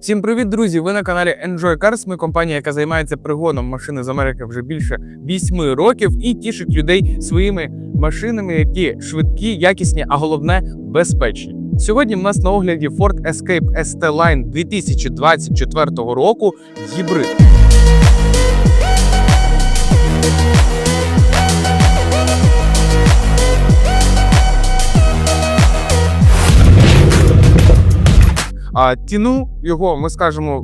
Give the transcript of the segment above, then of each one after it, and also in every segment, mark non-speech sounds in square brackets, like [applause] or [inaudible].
Всім привіт, друзі! Ви на каналі Enjoy Cars. Ми компанія, яка займається пригоном машини з Америки вже більше 8 років і тішить людей своїми машинами, які швидкі, якісні, а головне безпечні. Сьогодні в нас на огляді Ford Escape ST Line 2024 року гібрид. А ціну його ми скажемо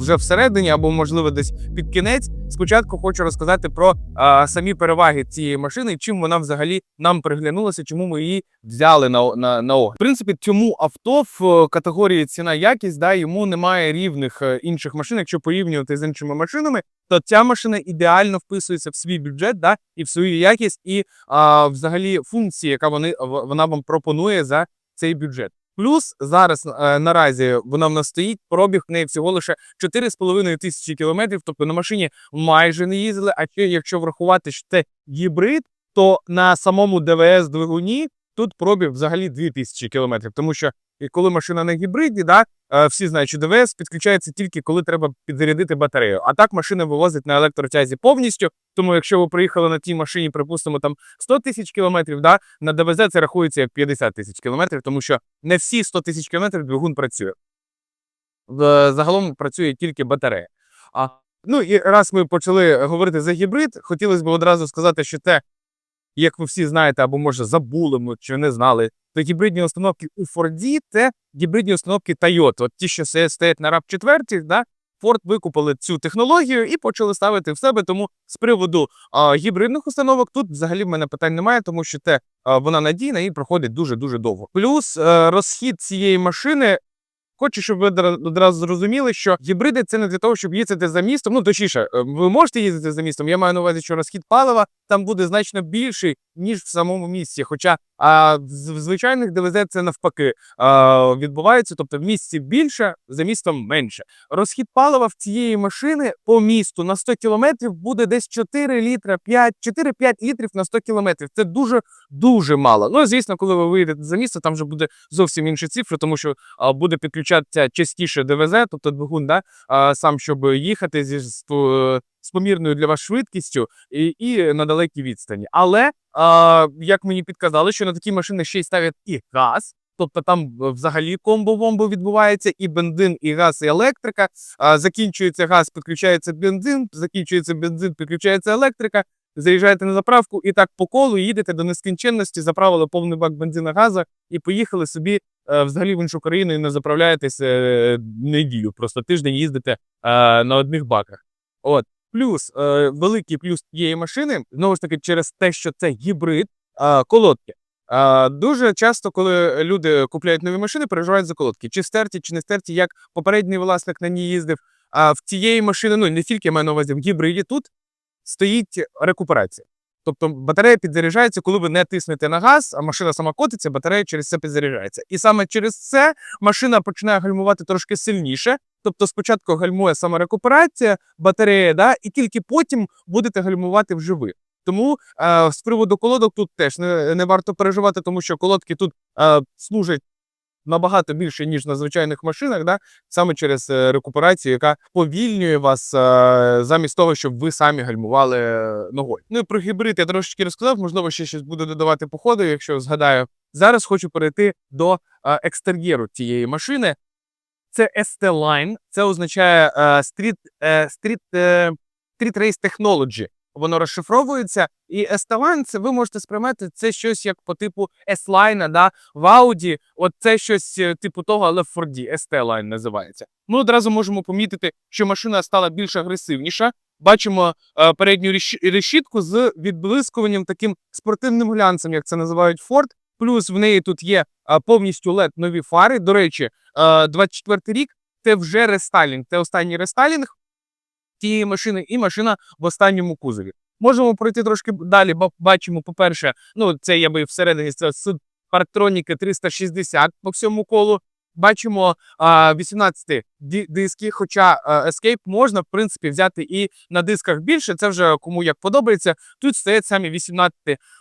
вже всередині, або можливо десь під кінець. Спочатку хочу розказати про е, самі переваги цієї машини, чим вона взагалі нам приглянулася, чому ми її взяли на, на, на огляд. В принципі, цьому авто в категорії ціна якість да йому немає рівних е, інших машин. Якщо порівнювати з іншими машинами, то ця машина ідеально вписується в свій бюджет, да і в свою якість, і а, взагалі функції, яка вони вона вам пропонує за цей бюджет. Плюс зараз е, наразі вона в нас стоїть. Пробіг в неї всього лише 4,5 тисячі кілометрів. Тобто на машині майже не їздили. А ще якщо врахувати, що це гібрид, то на самому ДВС двигуні тут пробіг взагалі 2 тисячі кілометрів. Тому що і коли машина на гібриді, да, е, всі знають, що ДВС підключається тільки коли треба підзарядити батарею. А так машина вивозить на електротязі повністю. Тому якщо ви приїхали на тій машині, припустимо, там 100 тисяч кілометрів, да, на ДВЗ це рахується як 50 тисяч кілометрів, тому що не всі 100 тисяч кілометрів двигун працює. Загалом працює тільки батарея. А, ну і раз ми почали говорити за гібрид, хотілося б одразу сказати, що те, як ви всі знаєте, або може забули ми чи не знали, то гібридні установки у Форді це гібридні установки Toyota. От ті, що стоять на RAV 4, да, Ford викупили цю технологію і почали ставити в себе. Тому з приводу а, гібридних установок тут взагалі в мене питань немає, тому що те а, вона надійна і проходить дуже дуже довго. Плюс е, розхід цієї машини. Хочу, щоб ви одра- одразу зрозуміли, що гібриди це не для того, щоб їздити за містом. Ну точніше, е, ви можете їздити за містом. Я маю на увазі, що розхід палива там буде значно більший ніж в самому місті. Хоча а, в звичайних ДВЗ це навпаки а, відбувається, тобто в місті більше, за містом менше. Розхід палива в цієї машини по місту на 100 кілометрів буде десь 4 літра, 5, 4-5 літрів на 100 кілометрів. Це дуже дуже мало. Ну звісно, коли ви виїдете за місто, там вже буде зовсім інші цифри, тому що а, буде підключатися частіше ДВЗ, тобто двигун, да, а, сам, щоб їхати зі з, з помірною для вас швидкістю і, і на далекій відстані. Але а, як мені підказали, що на такі машини ще й ставлять і газ. Тобто там е, взагалі комбо-вомбо відбувається, і бензин, і газ, і електрика. А, закінчується газ, підключається бензин, закінчується бензин, підключається електрика. Заїжджаєте на заправку і так по колу їдете до нескінченності, заправили повний бак бензина газу і поїхали собі е, взагалі в іншу країну і не заправляєтесь е, неділю. Просто тиждень їздите е, на одних баках. От плюс е, великий плюс цієї машини знову ж таки через те, що це гібрид е, колодки. Е, дуже часто, коли люди купляють нові машини, переживають за колодки. Чи стерті, чи не стерті, як попередній власник на ній їздив. А в цієї машини, ну не тільки я маю на увазі в гібриді, тут стоїть рекуперація. Тобто батарея підзаряджається, коли ви не тиснете на газ, а машина сама котиться, батарея через це підзаряджається. І саме через це машина починає гальмувати трошки сильніше. Тобто спочатку гальмує сама рекуперація, батарея, да, і тільки потім будете гальмувати вживи. Тому е, з приводу колодок тут теж не, не варто переживати, тому що колодки тут е, служать набагато більше, ніж на звичайних машинах, да? саме через е, рекуперацію, яка повільнює вас е, замість того, щоб ви самі гальмували е, ногою. Ну і про гібрид я трошечки розказав, можливо, ще щось буду додавати по ходу, якщо згадаю. Зараз хочу перейти до е, екстер'єру цієї машини. Це ST Line, це означає е, Street, е, Street, е, Street Race Technology. Воно розшифровується. І S-Line, це ви можете сприймати це щось як по типу S-Line, да, в Audi. От це щось типу того, але в Ford ST-Line називається. Ми одразу можемо помітити, що машина стала більш агресивніша. Бачимо е, передню решітку з відблискуванням таким спортивним глянцем, як це називають Ford. Плюс в неї тут є повністю LED нові фари. До речі, е, 24 рік це вже рестайлінг. Це останній рестайлінг тієї машини, і машина в останньому кузові. Можемо пройти трошки далі, бо бачимо, по-перше, ну це я би всередині це парктроніки 360 по всьому колу. Бачимо а, 18 ді- диски, хоча а, Escape можна, в принципі, взяти і на дисках більше. Це вже кому як подобається. Тут стоять самі 18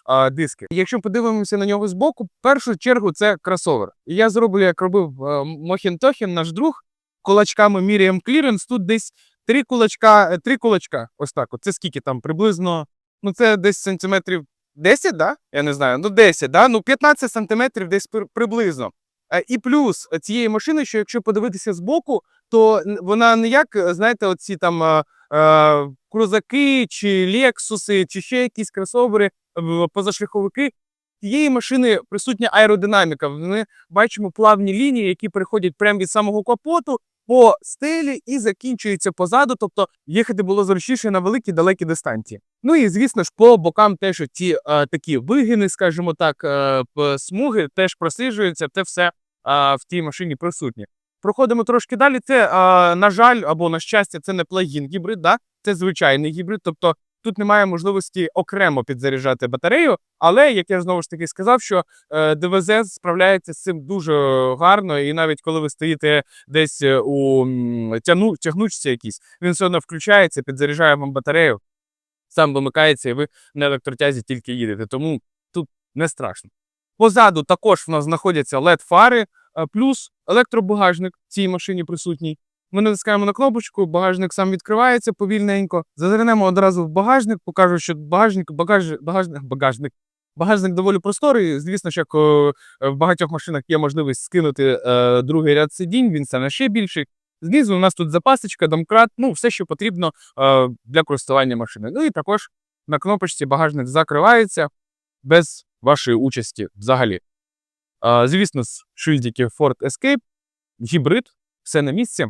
а, диски. Якщо подивимося на нього збоку, в першу чергу це кросовер. І я зроблю, як робив е, Мохін Тохін, наш друг. кулачками міряємо кліренс, тут десь три кулачка, е, три кулачка. Ось так. От. Це скільки там? Приблизно. Ну, це десь сантиметрів 10, да? Я не знаю. Ну, 10, да? Ну, 15 сантиметрів десь при- приблизно. Е, І плюс цієї машини, що якщо подивитися збоку, то вона не як, е, знаєте, оці там е, крузаки чи лексуси, чи ще якісь кросовери, позашляховики. Цієї машини присутня аеродинаміка. Ми бачимо плавні лінії, які переходять прямо від самого капоту по стелі і закінчуються позаду. Тобто їхати було зручніше на великі далекі дистанції. Ну і звісно ж, по бокам теж е, такі вигини, скажімо так, е, смуги теж просиджуються. Те все в тій машині присутнє. Проходимо трошки далі. Це, на жаль, або на щастя, це не плагін гібрид, да? це звичайний гібрид. Тобто тут немає можливості окремо підзаряджати батарею. Але як я знову ж таки сказав, що е, ДВЗ справляється з цим дуже гарно, і навіть коли ви стоїте десь е, у тягну, тягнучці якісь, він все одно включається, підзаряджає вам батарею, сам вимикається, і ви на електротязі тільки їдете. Тому тут не страшно. Позаду також в нас знаходяться LED-фари, е, плюс електробагажник в цій машині присутній. Ми натискаємо на кнопочку, багажник сам відкривається повільненько. Зазирнемо одразу в багажник, покажу, що багажник, багаж, багажник, багажник. Багажник доволі просторий. Звісно, що як е, в багатьох машинах є можливість скинути е, другий ряд сидінь, він стане ще більший. Знизу у нас тут запасочка, домкрат, ну все, що потрібно е, для користування машини. Ну і також на кнопочці багажник закривається без вашої участі взагалі. Звісно, з Ford Escape, гібрид, все на місці.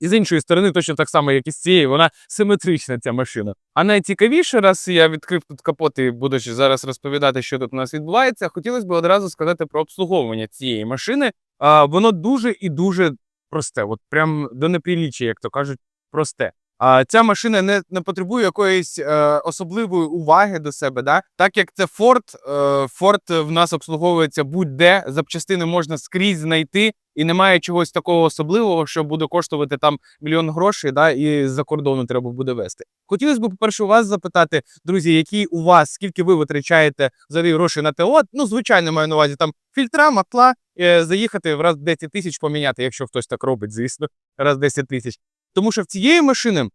І з іншої сторони, точно так само, як і з цієї, вона симетрична ця машина. А найцікавіше, раз я відкрив тут капот і буду зараз розповідати, що тут у нас відбувається, хотілося б одразу сказати про обслуговування цієї машини. А, воно дуже і дуже просте, от прям до неприліччя, як то кажуть, просте. А ця машина не, не потребує якоїсь е, особливої уваги до себе. Да? Так як це Ford, е, в нас обслуговується будь-де, запчастини можна скрізь знайти, і немає чогось такого особливого, що буде коштувати там мільйон грошей, да, і з-за кордону треба буде вести. Хотілося б, по-перше, у вас запитати, друзі, які у вас, скільки ви витрачаєте взагалі грошей на ТО? Ну, звичайно, маю на увазі там фільтра, матла, е, заїхати в раз 10 тисяч поміняти, якщо хтось так робить, звісно, раз 10 тисяч. Тому що в цієї машини,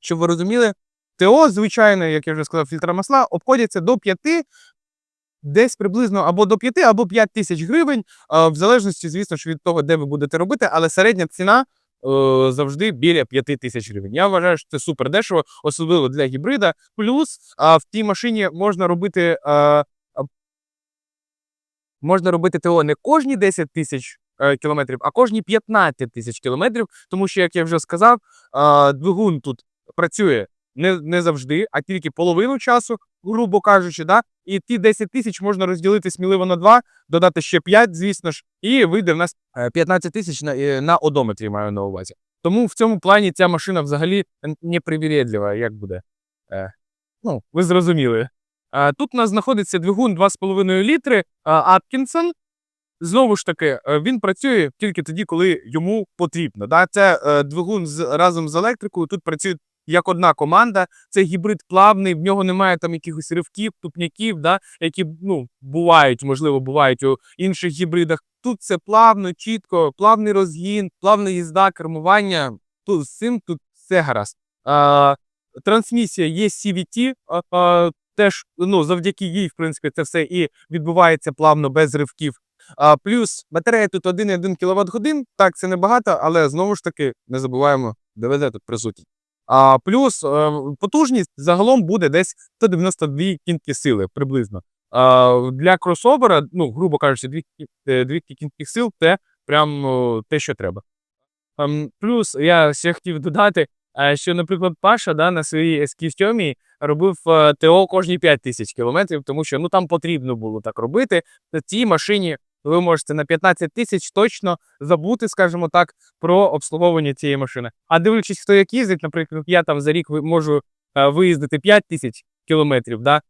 щоб ви розуміли, ТО, звичайно, як я вже сказав, фільтра масла обходяться до 5, десь приблизно або до 5, або 5 тисяч гривень, в залежності, звісно ж, від того, де ви будете робити, але середня ціна е, завжди біля 5 тисяч гривень. Я вважаю, що це супер дешево, особливо для гібрида. Плюс а, в тій машині можна робити. А, а, можна робити ТО не кожні 10 тисяч е, кілометрів, а кожні 15 тисяч кілометрів, тому що, як я вже сказав, двигун тут працює не, не завжди, а тільки половину часу, грубо кажучи, да? і ті 10 тисяч можна розділити сміливо на 2, додати ще 5, звісно ж, і вийде в нас е, 15 тисяч на, е, на одометрі, маю на увазі. Тому в цьому плані ця машина взагалі непривіредлива, як буде. Е, ну, ви зрозуміли. Е, тут у нас знаходиться двигун 2,5 літри Аткінсон. Знову ж таки, е, він працює тільки тоді, коли йому потрібно. Да? Це е, двигун з, разом з електрикою. Тут працює як одна команда. Це гібрид плавний, в нього немає там якихось ривків, тупняків, да? які ну, бувають, можливо, бувають у інших гібридах. Тут це плавно, чітко, плавний розгін, плавна їзда, кермування. Тут з цим тут все гаразд. А, трансмісія є CVT, а, а, теж ну, завдяки їй, в принципі, це все і відбувається плавно без ривків. Плюс батарея тут 1,1 кВт годин. Так, це небагато, але знову ж таки не забуваємо, ДВЗ тут присутній. А плюс е, потужність загалом буде десь 192 кінські сили приблизно. А, для кросовера, ну, грубо кажучи, 2 кінських сил це прям те, що треба. Ем, плюс я ще хотів додати, е, що, наприклад, Паша да, на своїй ескістьомі робив е, ТО кожні 5 тисяч кілометрів, тому що ну, там потрібно було так робити. Цій машині ви можете на 15 тисяч точно забути, скажімо так, про обслуговування цієї машини. А дивлячись, хто як їздить, наприклад, я там за рік можу е, виїздити 5 тисяч кілометрів, да?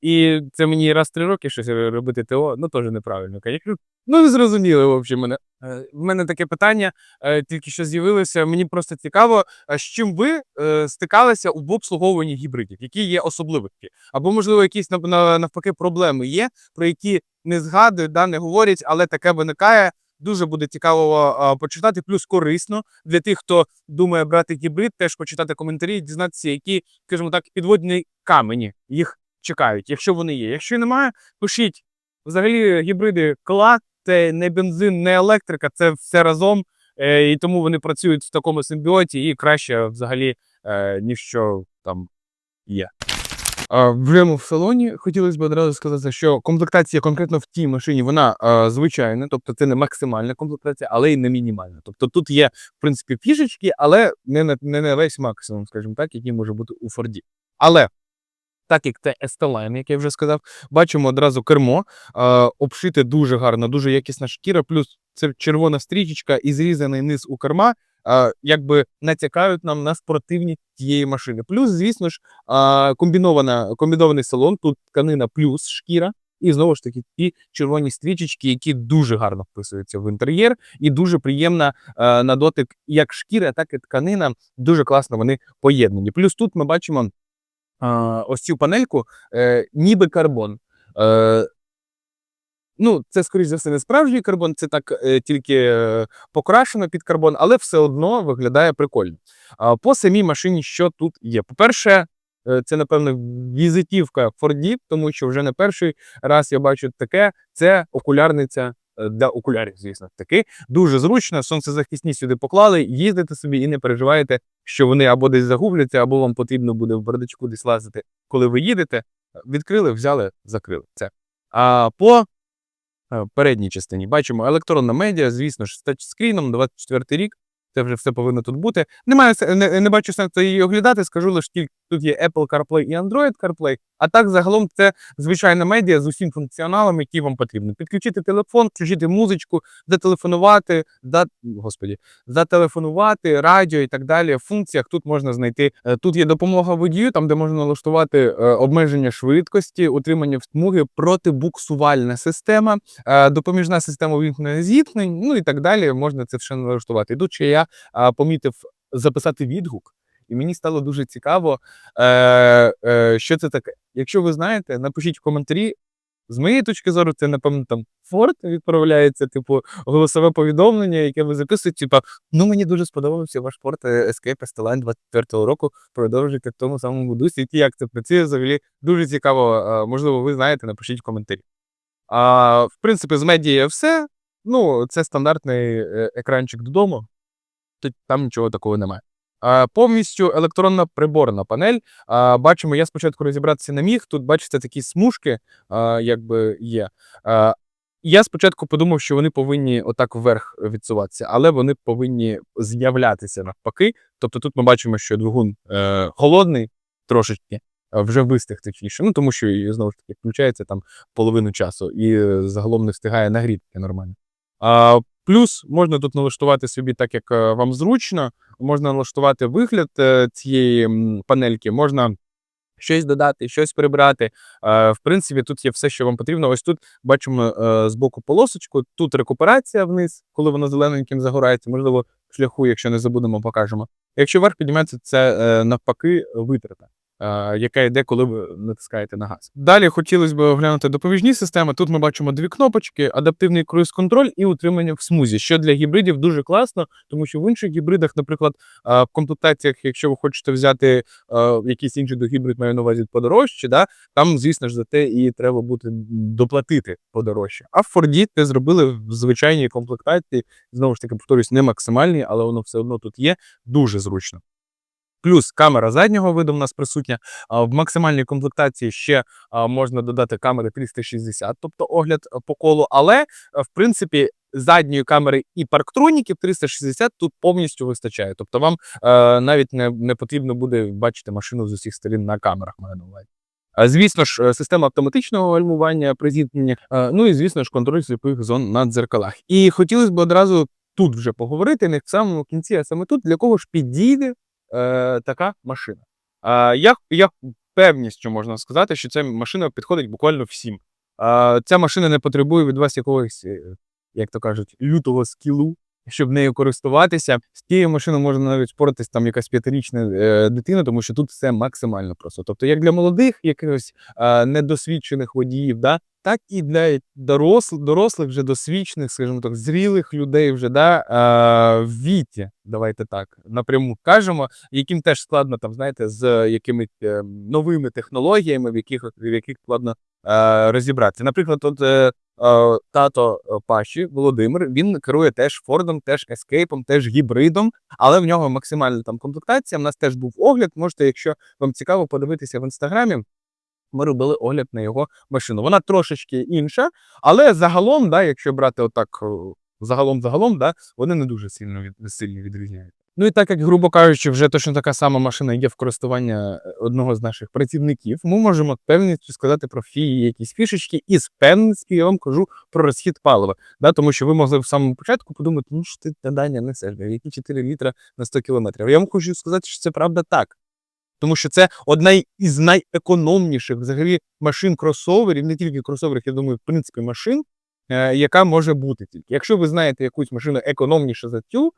і це мені раз в три роки щось робити ТО, ну теж неправильно, звісно. Ну, ви зрозуміли, в общем, мене. Е, В мене таке питання е, тільки що з'явилося. Мені просто цікаво, з чим ви стикалися в обслуговуванні гібридів, які є особливості, або, можливо, якісь навпаки проблеми є, про які не згадують, да, не говорять, але таке виникає. Дуже буде цікаво а, почитати, плюс корисно для тих, хто думає брати гібрид, теж почитати коментарі, дізнатися, які, скажімо так, підводні камені їх чекають, якщо вони є. Якщо немає, пишіть. Взагалі, гібриди клас, це не бензин, не електрика, це все разом. Е, і тому вони працюють в такому симбіоті і краще взагалі, е, ніж що там є. А, Вже в салоні хотілося б одразу сказати, що комплектація конкретно в тій машині вона звичайна, тобто це не максимальна комплектація, але й не мінімальна. Тобто тут є, в принципі, фішечки, але не на, не на весь максимум, скажімо так, який може бути у Форді. Але так як це S-Line, як я вже сказав, бачимо одразу кермо, обшите дуже гарно, дуже якісна шкіра, плюс це червона стрічечка і зрізаний низ у керма. Якби натякають нам на спортивність тієї машини. Плюс, звісно ж, комбінована, комбінований салон, тут тканина плюс шкіра, і знову ж таки ті червоні стрічечки, які дуже гарно вписуються в інтер'єр, і дуже приємна а, на дотик як шкіра, так і тканина. Дуже класно вони поєднані. Плюс тут ми бачимо а, ось цю панельку, е, ніби карбон. Е, Ну, це, скоріш за все, не справжній карбон, це так е, тільки е, покрашено під карбон, але все одно виглядає прикольно. А по самій машині, що тут є? По-перше, е, це, напевно, візитівка Фордів, тому що вже не перший раз я бачу таке. Це окулярниця е, для окулярів, звісно, таки. Дуже зручно, сонцезахисні сюди поклали, їздите собі і не переживаєте, що вони або десь загубляться, або вам потрібно буде в бардачку десь лазити, коли ви їдете. Відкрили, взяли, закрили. Це. А по передній частині бачимо електронна медіа, звісно ж, з тачскріном, 24 рік. Це вже все повинно тут бути. Немає не, не бачу сенсу її оглядати. Скажу лише тільки тут є Apple CarPlay і Android CarPlay. А так загалом це звичайна медіа з усім функціоналом, який вам потрібно. Підключити телефон, включити музичку, зателефонувати, за господі, зателефонувати, радіо і так далі. В функціях тут можна знайти. е, Тут є допомога водію, там де можна налаштувати е, обмеження швидкості, утримання смуги, протибуксувальна система, е, допоміжна система увімкнення зіткнень, ну і так далі. Можна це все налаштувати. І тут ще я помітив записати відгук, і мені стало дуже цікаво, е, е, що це таке. Якщо ви знаєте, напишіть в коментарі. З моєї точки зору, це, напевно, там Форд відправляється, типу, голосове повідомлення, яке ви записуєте, типу, ну мені дуже сподобався ваш порт Escape Esteline 24-го року. Продовжуйте в тому самому дусі. І як це працює взагалі дуже цікаво. е, Можливо, ви знаєте, напишіть в коментарі. А, в принципі, з медіа все. Ну, це стандартний е, екранчик додому. Там нічого такого немає. Повністю електронна приборна панель. Бачимо, я спочатку розібратися не міг. Тут бачите такі смужки, якби є. Я спочатку подумав, що вони повинні отак вверх відсуватися, але вони повинні з'являтися навпаки. Тобто тут ми бачимо, що двигун е, холодний трошечки, вже вистиг точніше. Ну тому що знову ж таки включається там половину часу і е, загалом не встигає нагрітися нормально. А, плюс можна тут налаштувати собі так, як е, вам зручно. Можна налаштувати вигляд е, цієї панельки, можна щось додати, щось прибрати. Е, В принципі, тут є все, що вам потрібно. Ось тут бачимо е, збоку полосочку. Тут рекуперація вниз, коли воно зелененьким загорається. Можливо, шляху, якщо не забудемо, покажемо. Якщо вверх піднімається, це навпаки витрата. Е, Яка йде, коли ви натискаєте на газ. Далі хотілося б оглянути допоміжні системи. Тут ми бачимо дві кнопочки: адаптивний круїз-контроль і утримання в смузі, що для гібридів дуже класно, тому що в інших гібридах, наприклад, в комплектаціях, якщо ви хочете взяти а, якийсь інший гібрид, маю на увазі подорожче, да, там, звісно ж, за те і треба буде доплатити подорожче. А в Форді те зробили в звичайній комплектації. Знову ж таки, повторюсь, не максимальній, але воно все одно тут є. Дуже зручно. Плюс камера заднього виду в нас присутня. В максимальній комплектації ще можна додати камери 360, тобто огляд по колу. Але, в принципі, задньої камери і парктроніків 360 тут повністю вистачає. Тобто вам е, навіть не, не потрібно буде бачити машину з усіх сторін на камерах. Маю на увазі. Звісно ж, е, система автоматичного гальмування при зіткненні, е, ну і звісно ж, контроль сліпих зон на дзеркалах. І хотілося б одразу тут вже поговорити, не в самому кінці, а саме тут, для кого ж підійде е, така машина. Е, я, я певністю можна сказати, що ця машина підходить буквально всім. Е, ця машина не потребує від вас якогось, е, як то кажуть, лютого скілу, щоб нею користуватися. З тією машиною можна навіть споритись там якась п'ятирічна е, дитина, тому що тут все максимально просто. Тобто, як для молодих, якихось е, недосвідчених водіїв, да, так і для дорослих, дорослих вже досвідчених, скажімо так, зрілих людей вже да, е, в віті, давайте так напряму кажемо, яким теж складно там, знаєте, з якимись новими технологіями, в яких в яких складно розібратися. Наприклад, от тато е, Паші Володимир він керує теж Фордом, теж ескейпом, теж гібридом, але в нього максимальна там комплектація. У нас теж був огляд. Можете, якщо вам цікаво, подивитися в інстаграмі. Ми робили огляд на його машину. Вона трошечки інша, але загалом, да, якщо брати отак загалом, загалом, да, вони не дуже сильно від, сильно відрізняються. Ну і так як, грубо кажучи, вже точно така сама машина є в користування е, одного з наших працівників, ми можемо певністю сказати про фії якісь фішечки, і з певністю я вам кажу про розхід палива. Да, тому що ви могли в самому початку подумати, ну що ти та Даня несеш, які 4 літра на 100 кілометрів. Я вам хочу сказати, що це правда так. Тому що це одна із найекономніших взагалі машин кросоверів, не тільки кросоверів, я думаю, в принципі, машин, е, яка може бути тільки. Якщо ви знаєте якусь машину економніше за цю,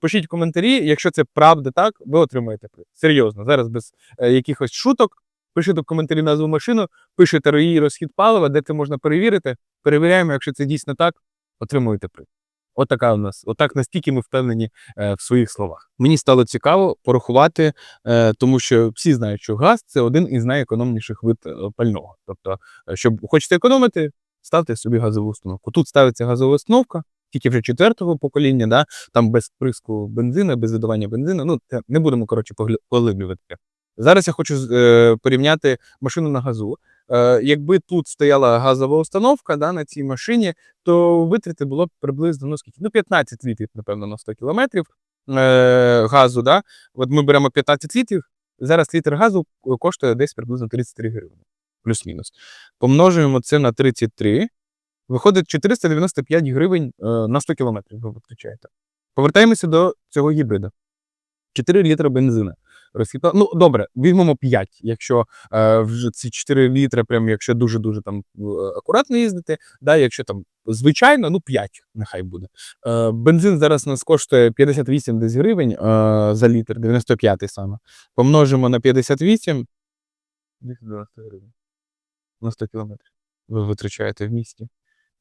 пишіть коментарі, якщо це правда так, ви отримаєте приз. Серйозно, зараз без е, якихось шуток. Пишіть в коментарі назву машину, пишете її розхід палива, де це можна перевірити. Перевіряємо, якщо це дійсно так, отримуєте приз. Отака у нас, отак настільки ми впевнені е, в своїх словах. Мені стало цікаво порахувати, е, тому що всі знають, що газ це один із найекономніших вид е, пального. Тобто, е, щоб хочете економити, ставте собі газову установку. Тут ставиться газова установка, тільки вже четвертого покоління, да, там без приску бензину, без додавання бензину. Ну, не будемо коротше поглиблювати. Зараз я хочу е, порівняти машину на газу. Е, якби тут стояла газова установка да, на цій машині, то витрати було б приблизно ну, скільки? Ну, 15 літрів, напевно, на 100 кілометрів е, газу. Да? От ми беремо 15 літрів, зараз літр газу коштує десь приблизно 33 гривні, плюс-мінус. Помножуємо це на 33, виходить 495 гривень е, на 100 кілометрів ви витрачаєте. Повертаємося до цього гібрида. 4 літри бензина. Розхідна... Ну, добре, візьмемо 5, якщо е, вже ці 4 літри, прям якщо дуже-дуже там е, акуратно їздити, да, якщо там звичайно, ну 5 нехай буде. Е, бензин зараз нас коштує 58 десь гривень е, за літр, 95 саме. Помножимо на 58. 290 гривень. На 100 кілометрів. Ви витрачаєте в місті.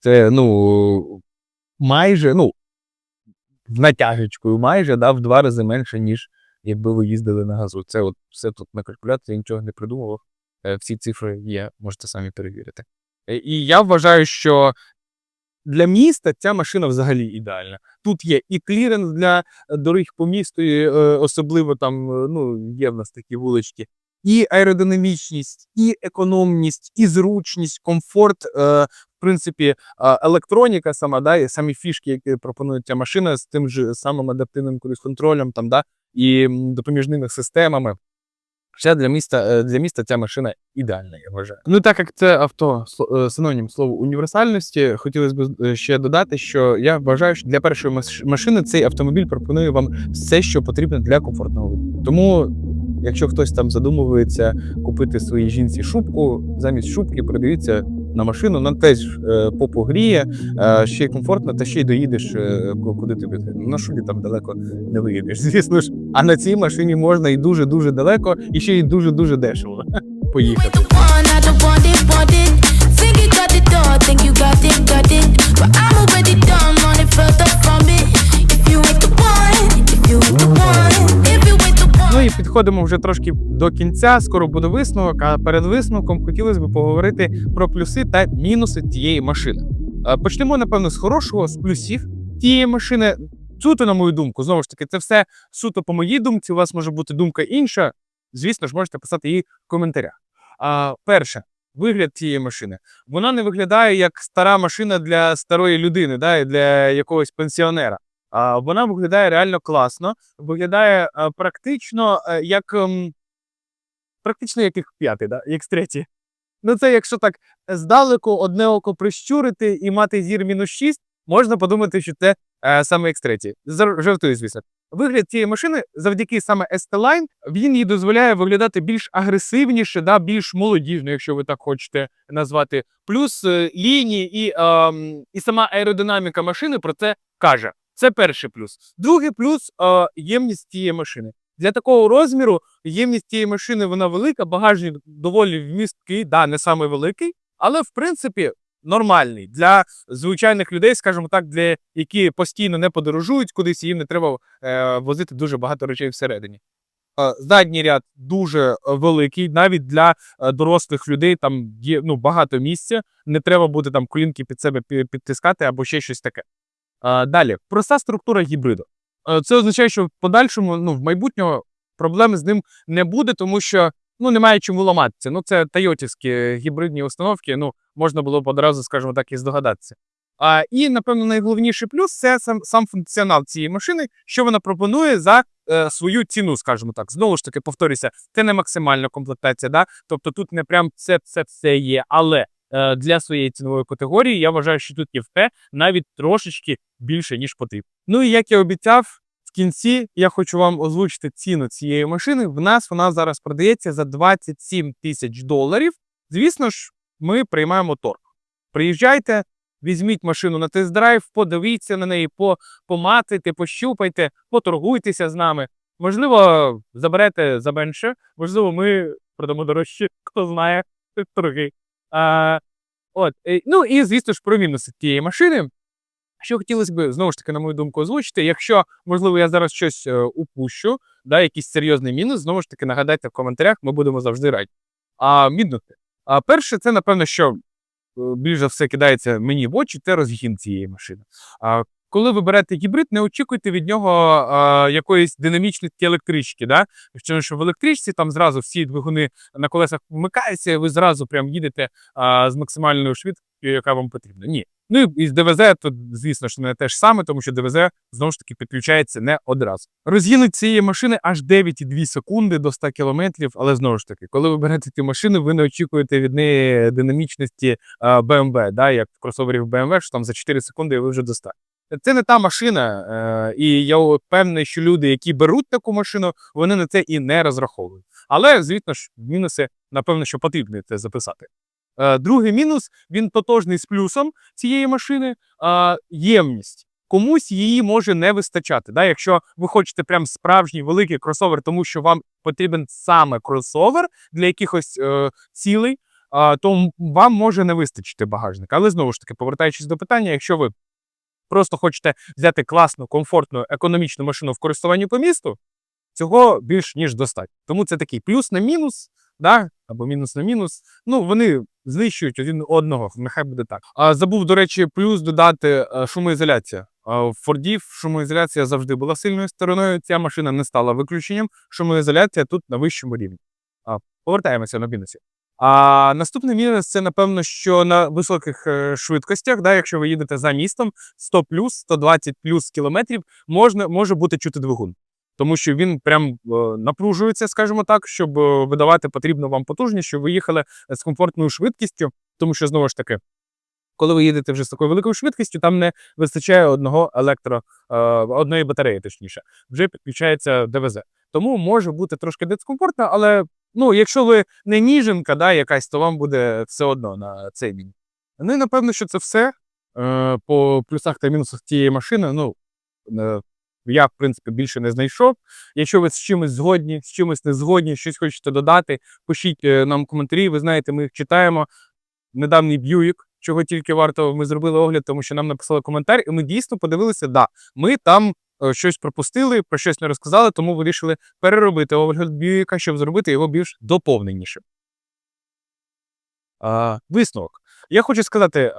Це, ну, майже, ну, натяжечкою майже, да, в два рази менше, ніж якби ви їздили на газу. Це от все тут на калькуляції, нічого не придумував. Е, Всі цифри є, можете самі перевірити. Е, І я вважаю, що для міста ця машина взагалі ідеальна. Тут є і кліренс для доріг по місту, е, особливо там е, ну, є в нас такі вулички, і аеродинамічність, і економність, і зручність, комфорт. Е, в принципі, а, електроніка сама, да, і самі фішки, які пропонує ця машина з тим же самим адаптивним круїз-контролем, там, да, і допоміжними системами. Ще для міста, е, для міста ця машина ідеальна, я вважаю. Ну, так як це авто е, синонім слову універсальності, хотілося б е, ще додати, що я вважаю, що для першої маш- машини цей автомобіль пропонує вам все, що потрібно для комфортного. Тому, якщо хтось там задумується купити своїй жінці шубку, замість шубки придивіться на машину, вона теж е, попу гріє, е, ще й комфортно, та ще й доїдеш е, ку- куди тобі. На шубі там далеко не виїдеш, [laughs] звісно ж. А на цій машині можна і дуже-дуже далеко, і ще й дуже-дуже дешево [laughs] поїхати. If you ain't the one, if you ain't the one, Ну і підходимо вже трошки до кінця. Скоро буде висновок. А перед висновком хотілося б поговорити про плюси та мінуси тієї машини. Е, Почнемо, напевно, з хорошого, з плюсів тієї машини. Суто, на мою думку, знову ж таки, це все суто по моїй думці. У вас може бути думка інша. Звісно ж, можете писати її в коментарях. А, перше, вигляд цієї машини. Вона не виглядає як стара машина для старої людини, да, і для якогось пенсіонера. Вона виглядає реально класно, виглядає практично е, як. ем, практично як їх п'ятий, да? як третій. Ну, це якщо так здалеку одне око прищурити і мати зір мінус 6, можна подумати, що це е, саме X3. Зар- Жартую, звісно. Вигляд цієї машини завдяки саме ST-Line, він їй дозволяє виглядати більш агресивніше, да, більш молодіжно, якщо ви так хочете назвати. Плюс е, лінії і, ем, і сама аеродинаміка машини про це каже. Це перший плюс. Другий плюс е, ємність цієї машини. Для такого розміру ємність цієї машини вона велика, багажник доволі вмісткий, да, не самий великий, але в принципі нормальний для звичайних людей, скажімо так, для які постійно не подорожують кудись, їм не треба е, возити дуже багато речей всередині. Задній ряд дуже е, великий, навіть для е, дорослих людей там є ну, багато місця. Не треба буде там колінки під себе підтискати або ще щось таке. Е, Далі, проста структура гібриду. Е, Це означає, що в подальшому, ну, в майбутнього проблеми з ним не буде, тому що ну, немає чому ламатися. Ну, це тойотівські гібридні установки, ну, можна було б одразу, скажімо так, і здогадатися. А, і, напевно, найголовніший плюс це сам, сам функціонал цієї машини, що вона пропонує за е, свою ціну, скажімо так. Знову ж таки, повторюся, це не максимальна комплектація, да? тобто тут не прям це все, є, але для своєї цінової категорії я вважаю, що тут є все навіть трошечки більше, ніж потрібно. Ну і як я обіцяв, в кінці я хочу вам озвучити ціну цієї машини. В нас вона зараз продається за 27 тисяч доларів. Звісно ж, ми приймаємо торг. Приїжджайте, візьміть машину на тест-драйв, подивіться на неї, по, помацайте, пощупайте, поторгуйтеся з нами. Можливо, заберете за менше, можливо, ми продамо дорожче, хто знає, торги. А, от, ну і звісно ж про мінуси тієї машини. Що хотілося б, знову ж таки, на мою думку, озвучити. Якщо, можливо, я зараз щось е, упущу, да, якийсь серйозний мінус, знову ж таки, нагадайте в коментарях, ми будемо завжди раді. А мінуси. А перше, це напевно, що е, більш все кидається мені в очі, це розгін цієї машини. А коли ви берете гібрид, не очікуйте від нього а, якоїсь динамічності електрички. Да? Тому що в електричці там зразу всі двигуни на колесах вмикаються, і ви зразу прям їдете а, з максимальною швидкістю, яка вам потрібна. Ні. Ну і з ДВЗ тут, звісно ж, не те ж саме, тому що ДВЗ знову ж таки підключається не одразу. Розгін цієї машини аж 9,2 секунди до 100 кілометрів, але знову ж таки, коли ви берете цю машину, ви не очікуєте від неї динамічності BMW, да, як в кросоверів BMW, що там за 4 секунди ви вже до 100. Це не та машина, е, і я впевнений, що люди, які беруть таку машину, вони на це і не розраховують. Але, звісно ж, мінуси, напевно, що потрібно це записати. Е, Другий мінус він тотожний з плюсом цієї машини ємність. Комусь її може не вистачати. Да? Якщо ви хочете прям справжній великий кросовер, тому що вам потрібен саме кросовер для якихось е, цілей, а, то вам може не вистачити багажника. Але знову ж таки, повертаючись до питання, якщо ви просто хочете взяти класну, комфортну, економічну машину в користуванні по місту, цього більш ніж достатньо. Тому це такий плюс на мінус, да? або мінус на мінус. Ну, вони знищують один одного, нехай буде так. А забув, до речі, плюс додати е, шумоізоляція. В Фордів шумоізоляція завжди була сильною стороною. Ця машина не стала виключенням. Шумоізоляція тут на вищому рівні. Повертаємося на мінусі. А наступний мінус це, напевно, що на високих е, швидкостях, да, якщо ви їдете за містом 100 плюс, 120 плюс кілометрів, можна, може бути чути двигун. Тому що він прям е, напружується, скажімо так, щоб е, видавати потрібну вам потужність, щоб ви їхали з комфортною швидкістю, тому що знову ж таки, коли ви їдете вже з такою великою швидкістю, там не вистачає одного електро, одної батареї, точніше, вже підключається ДВЗ. Тому може бути трошки дискомфортно, але ну, якщо ви не ніженка, да, якась, то вам буде все одно на цей день. Ну і напевно, що це все е, по плюсах та мінусах цієї машини. Ну, е, я, в принципі, більше не знайшов. Якщо ви з чимось згодні, з чимось не згодні, щось хочете додати, пишіть е, нам коментарі. Ви знаєте, ми їх читаємо. Недавній Б'юїк, чого тільки варто, ми зробили огляд, тому що нам написали коментар, і ми дійсно подивилися, да, ми там щось пропустили, про щось не розказали, тому вирішили переробити огляд Б'юїка, щоб зробити його більш доповненішим. Висновок. Я хочу сказати,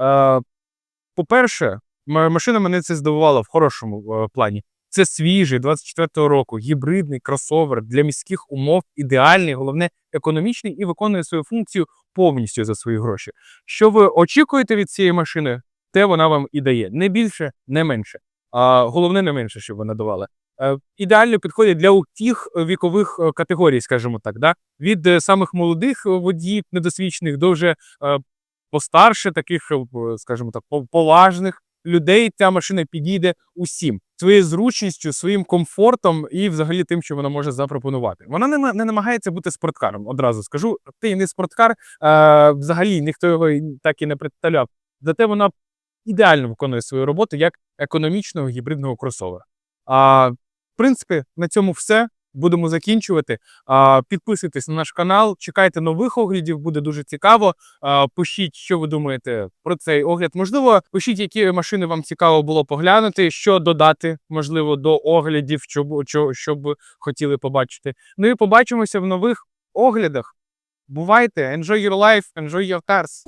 по-перше, машина мене це здивувала в хорошому е, плані. Це свіжий 24-го року, гібридний кросовер для міських умов, ідеальний, головне, економічний і виконує свою функцію повністю за свої гроші. Що ви очікуєте від цієї машини, те вона вам і дає. Не більше, не менше. Головне, не менше, щоб вона давала. Е, ідеально підходить для усіх вікових е, категорій, скажімо так, да? від е, самих молодих е, водіїв, недосвідчених до вже е, постарше, таких, е, скажімо так, пов- поважних людей. Ця машина підійде усім своєю зручністю, своїм комфортом і взагалі тим, що вона може запропонувати. Вона не, не намагається бути спорткаром. Одразу скажу, ти не спорткар, е, взагалі ніхто його так і не представляв. Зате вона ідеально виконує свою роботу як економічного гібридного кросовера. А, в принципі, на цьому все. Будемо закінчувати. Підписуйтесь на наш канал, чекайте нових оглядів, буде дуже цікаво. Пишіть, що ви думаєте про цей огляд. Можливо, пишіть, які машини вам цікаво було поглянути, що додати, можливо, до оглядів, що б хотіли побачити. Ну і побачимося в нових оглядах. Бувайте! Enjoy your life, enjoy your cars!